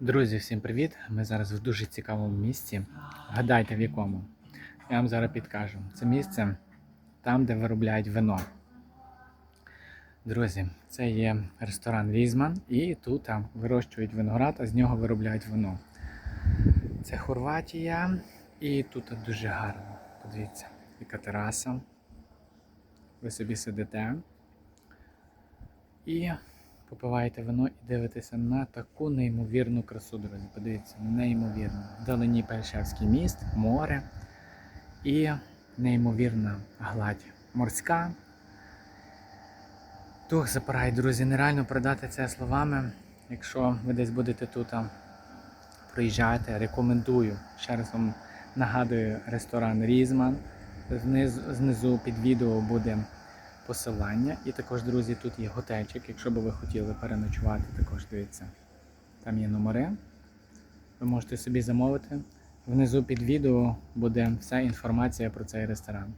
Друзі, всім привіт! Ми зараз в дуже цікавому місці. Гадайте в якому? Я вам зараз підкажу. Це місце там, де виробляють вино. Друзі, це є ресторан Візман, і тут там вирощують виноград, а з нього виробляють вино. Це Хорватія, і тут дуже гарно. Подивіться, яка тераса. Ви собі сидите і попиваєте вино і дивитеся на таку неймовірну красу, друзі. Подивіться, неймовірно. Вдалині Першевський міст, море і неймовірна гладь морська. Дух запирає, друзі, нереально передати це словами. Якщо ви десь будете тут проїжджати, рекомендую. Ще раз вам нагадую ресторан Різман. Знизу під відео буде посилання. І також, друзі, тут є готельчик. Якщо б ви хотіли переночувати, також дивіться. Там є номери. Ви можете собі замовити. Внизу під відео буде вся інформація про цей ресторан.